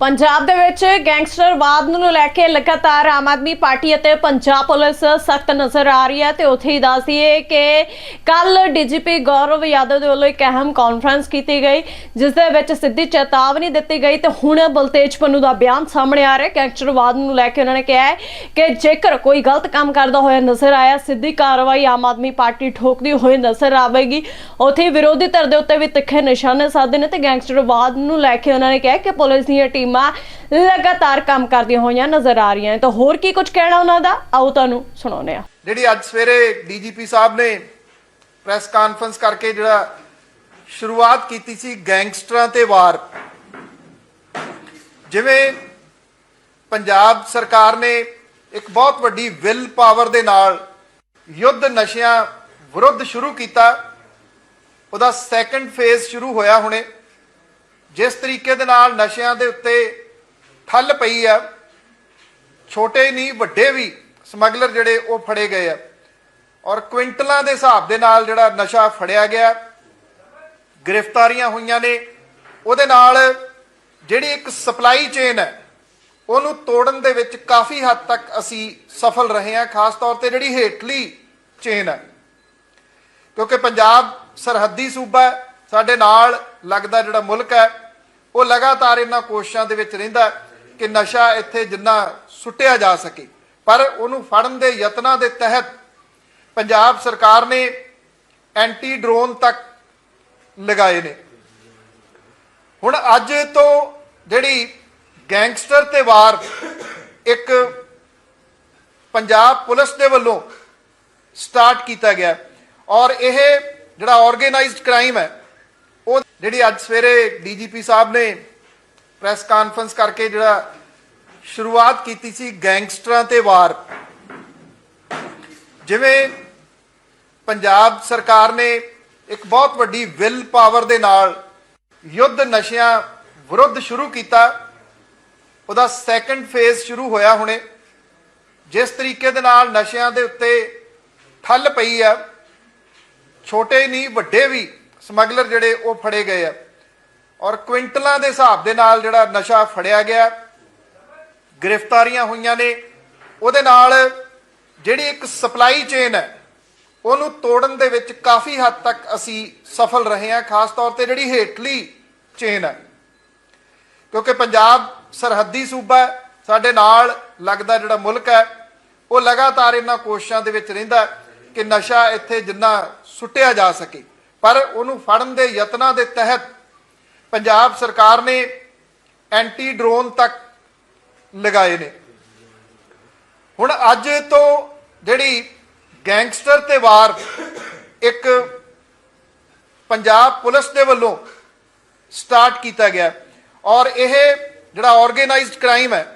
ਪੰਜਾਬ ਦੇ ਵਿੱਚ ਗੈਂਗਸਟਰਵਾਦ ਨੂੰ ਲੈ ਕੇ ਲਗਾਤਾਰ ਆਮ ਆਦਮੀ ਪਾਰਟੀ ਅਤੇ ਪੰਜਾਬ ਪੁਲਿਸ ਸਖਤ ਨਜ਼ਰ ਆ ਰਹੀ ਹੈ ਤੇ ਉੱਥੇ ਹੀ ਦੱਸ ਦਈਏ ਕਿ ਕੱਲ ਡੀਜੀਪੀ ਗੌਰਵ ਯਾਦਵ ਦੇ ਵੱਲੋਂ ਇੱਕ ਅਹਿਮ ਕਾਨਫਰੰਸ ਕੀਤੀ ਗਈ, ਜਿਸ ਦੇ ਵਿੱਚ ਸਿੱਧੀ ਚੇਤਾਵਨੀ ਦਿੱਤੀ ਗਈ ਤੇ ਹੁਣ ਬਲਤੇਜ ਪੰਨੂ ਦਾ ਬਿਆਨ ਸਾਹਮਣੇ ਆ ਰਿਹਾ। ਗੈਂਗਸਟਰਵਾਦ ਨੂੰ ਲੈ ਕੇ ਉਹਨਾਂ ਨੇ ਕਿਹਾ ਹੈ ਕਿ ਜੇਕਰ ਕੋਈ ਗਲਤ ਕੰਮ ਕਰਦਾ ਹੋਇਆ ਨਜ਼ਰ ਆਇਆ, ਸਿੱਧੀ ਕਾਰਵਾਈ ਆਮ ਆਦਮੀ ਪਾਰਟੀ ਠੋਕਦੀ ਹੋਈ ਨਜ਼ਰ ਆਵੇਗੀ। ਉੱਥੇ ਹੀ ਵਿਰੋਧੀ ਧਿਰ ਦੇ ਉੱਤੇ ਵੀ ਤਿੱਖੇ ਨਿਸ਼ਾਨੇ ਸਾਧੇ ਨੇ ਤੇ ਗੈਂਗਸਟਰਵਾਦ ਨੂੰ ਲੈ ਕੇ ਉਹਨਾਂ ਨੇ ਕਿਹਾ ਕਿ ਪੁਲਿਸ ਦੀਆਂ ਟੀਮਾਂ ਲਗਾਤਾਰ ਕੰਮ ਕਰਦੀਆਂ ਹੋਈਆਂ ਨਜ਼ਰ ਆ ਰਹੀਆਂ ਤਾਂ ਹੋਰ ਕੀ ਕੁਝ ਕਹਿਣਾ ਉਹਨਾਂ ਦਾ? ਆਓ ਤੁਹਾਨੂੰ ਸੁਣਾਉਂਦੇ ਹਾਂ। ਜਿਹੜੀ ਅੱਜ ਸਵੇਰੇ ਡੀਜੀਪੀ ਸਾਹਿਬ ਨੇ ਪ੍ਰੈਸ ਕਾਨਫਰੰਸ ਕਰਕੇ ਜਿਹੜਾ ਸ਼ੁਰੂਆਤ ਕੀਤੀ ਸੀ ਗੈਂਗਸਟਰਾਂ ਤੇ ਵਾਰ, ਜਿਵੇਂ ਪੰਜਾਬ ਸਰਕਾਰ ਨੇ ਇੱਕ ਬਹੁਤ ਵੱਡੀ ਵਿਲ ਪਾਵਰ ਦੇ ਨਾਲ ਯੁੱਧ ਨਸ਼ਿਆਂ ਵਿਰੁੱਧ ਸ਼ੁਰੂ ਕੀਤਾ, ਉਹਦਾ ਸੈਕੰਡ ਫੇਜ਼ ਸ਼ੁਰੂ ਹੋਇਆ ਹੁਣੇ। ਜਿਸ ਤਰੀਕੇ ਦੇ ਨਾਲ ਨਸ਼ਿਆਂ ਦੇ ਉੱਤੇ ਠੱਲ ਪਈ ਆ ਛੋਟੇ ਨਹੀਂ, ਵੱਡੇ ਵੀ ਸਮਗਲਰ ਜਿਹੜੇ ਉਹ ਫੜੇ ਗਏ ਆ। ਔਰ ਕੁਇੰਟਲਾਂ ਦੇ ਹਿਸਾਬ ਦੇ ਨਾਲ ਜਿਹੜਾ ਨਸ਼ਾ ਫੜਿਆ ਗਿਆ, ਗ੍ਰਿਫਤਾਰੀਆਂ ਹੋਈਆਂ ਨੇ। ਉਹਦੇ ਨਾਲ ਜਿਹੜੀ ਇੱਕ ਸਪਲਾਈ ਚੇਨ ਹੈ, ਉਹਨੂੰ ਤੋੜਨ ਦੇ ਵਿੱਚ ਕਾਫੀ ਹੱਦ ਤੱਕ ਅਸੀਂ ਸਫਲ ਰਹੇ ਹਾਂ, ਖਾਸ ਤੌਰ ਤੇ ਜਿਹੜੀ ਹੇਠਲੀ ਚੇਨ ਹੈ। ਕਿਉਂਕਿ ਪੰਜਾਬ ਸਰਹੱਦੀ ਸੂਬਾ ਹੈ, ਸਾਡੇ ਨਾਲ ਲੱਗਦਾ ਜਿਹੜਾ ਮੁਲਕ ਹੈ ਉਹ ਲਗਾਤਾਰ ਇਹਨਾਂ ਕੋਸ਼ਿਸ਼ਾਂ ਦੇ ਵਿੱਚ ਰਹਿੰਦਾ ਕਿ ਨਸ਼ਾ ਇੱਥੇ ਜਿੰਨਾ ਸੁੱਟਿਆ ਜਾ ਸਕੇ। ਪਰ ਉਹਨੂੰ ਫੜਨ ਦੇ ਯਤਨਾਂ ਦੇ ਤਹਿਤ ਪੰਜਾਬ ਸਰਕਾਰ ਨੇ ਐਂਟੀ ਡਰੋਨ ਤੱਕ ਲਗਾਏ ਨੇ। ਹੁਣ ਅੱਜ ਤੋਂ ਜਿਹੜੀ ਗੈਂਗਸਟਰ ਤੇ ਵਾਰ ਇੱਕ ਪੰਜਾਬ ਪੁਲਿਸ ਦੇ ਵੱਲੋਂ ਸਟਾਰਟ ਕੀਤਾ ਗਿਆ ਔਰ ਇਹ ਜਿਹੜਾ ਆਰਗੇਨਾਈਜ਼ਡ ਕ੍ਰਾਈਮ ਹੈ ਉਹ ਜਿਹੜੀ ਅੱਜ ਸਵੇਰੇ ਡੀਜੀਪੀ ਸਾਹਿਬ ਨੇ ਪ੍ਰੈਸ ਕਾਨਫਰੰਸ ਕਰਕੇ ਜਿਹੜਾ ਸ਼ੁਰੂਆਤ ਕੀਤੀ ਸੀ ਗੈਂਗਸਟਰਾਂ ਤੇ ਵਾਰ, ਜਿਵੇਂ ਪੰਜਾਬ ਸਰਕਾਰ ਨੇ ਇੱਕ ਬਹੁਤ ਵੱਡੀ ਵਿਲ ਪਾਵਰ ਦੇ ਨਾਲ ਯੁੱਧ ਨਸ਼ਿਆਂ ਵਿਰੁੱਧ ਸ਼ੁਰੂ ਕੀਤਾ, ਉਹਦਾ ਸੈਕੰਡ ਫੇਜ਼ ਸ਼ੁਰੂ ਹੋਇਆ ਹੁਣੇ, ਜਿਸ ਤਰੀਕੇ ਦੇ ਨਾਲ ਨਸ਼ਿਆਂ ਦੇ ਉੱਤੇ ਠੱਲ ਪਈ ਆ, ਛੋਟੇ ਨਹੀਂ ਵੱਡੇ ਵੀ ਸਮਗਲਰ ਜਿਹੜੇ ਉਹ ਫੜੇ ਗਏ ਆ। ਔਰ ਕੁਇੰਟਲਾਂ ਦੇ ਹਿਸਾਬ ਦੇ ਨਾਲ ਜਿਹੜਾ ਨਸ਼ਾ ਫੜਿਆ ਗਿਆ, ਗ੍ਰਿਫਤਾਰੀਆਂ ਹੋਈਆਂ ਨੇ। ਉਹਦੇ ਨਾਲ ਜਿਹੜੀ ਇੱਕ ਸਪਲਾਈ ਚੇਨ ਹੈ, ਉਹਨੂੰ ਤੋੜਨ ਦੇ ਵਿੱਚ ਕਾਫੀ ਹੱਦ ਤੱਕ ਅਸੀਂ ਸਫਲ ਰਹੇ ਹਾਂ, ਖਾਸ ਤੌਰ ਤੇ ਜਿਹੜੀ ਹੇਠਲੀ ਚੇਨ ਹੈ। ਕਿਉਂਕਿ ਪੰਜਾਬ ਸਰਹੱਦੀ ਸੂਬਾ ਹੈ, ਸਾਡੇ ਨਾਲ ਲੱਗਦਾ ਜਿਹੜਾ ਮੁਲਕ ਹੈ, ਉਹ ਲਗਾਤਾਰ ਇਹਨਾਂ ਕੋਸ਼ਿਸ਼ਾਂ ਦੇ ਵਿੱਚ ਰਹਿੰਦਾ ਕਿ ਨਸ਼ਾ ਇੱਥੇ ਜਿੰਨਾ ਸੁੱਟਿਆ ਜਾ ਸਕੇ। ਪਰ ਉਹਨੂੰ ਫੜਨ ਦੇ ਯਤਨਾਂ ਦੇ ਤਹਿਤ ਪੰਜਾਬ ਸਰਕਾਰ ਨੇ ਐਂਟੀ ਡਰੋਨ ਤੱਕ ਲਗਾਏ ਨੇ। ਹੁਣ ਅੱਜ ਤੋਂ ਜਿਹੜੀ ਗੈਂਗਸਟਰ ਤੇ ਵਾਰ ਇੱਕ ਪੰਜਾਬ ਪੁਲਿਸ ਦੇ ਵੱਲੋਂ ਸਟਾਰਟ ਕੀਤਾ ਗਿਆ ਔਰ ਇਹ ਜਿਹੜਾ ਆਰਗੇਨਾਈਜ਼ਡ ਕ੍ਰਾਈਮ ਹੈ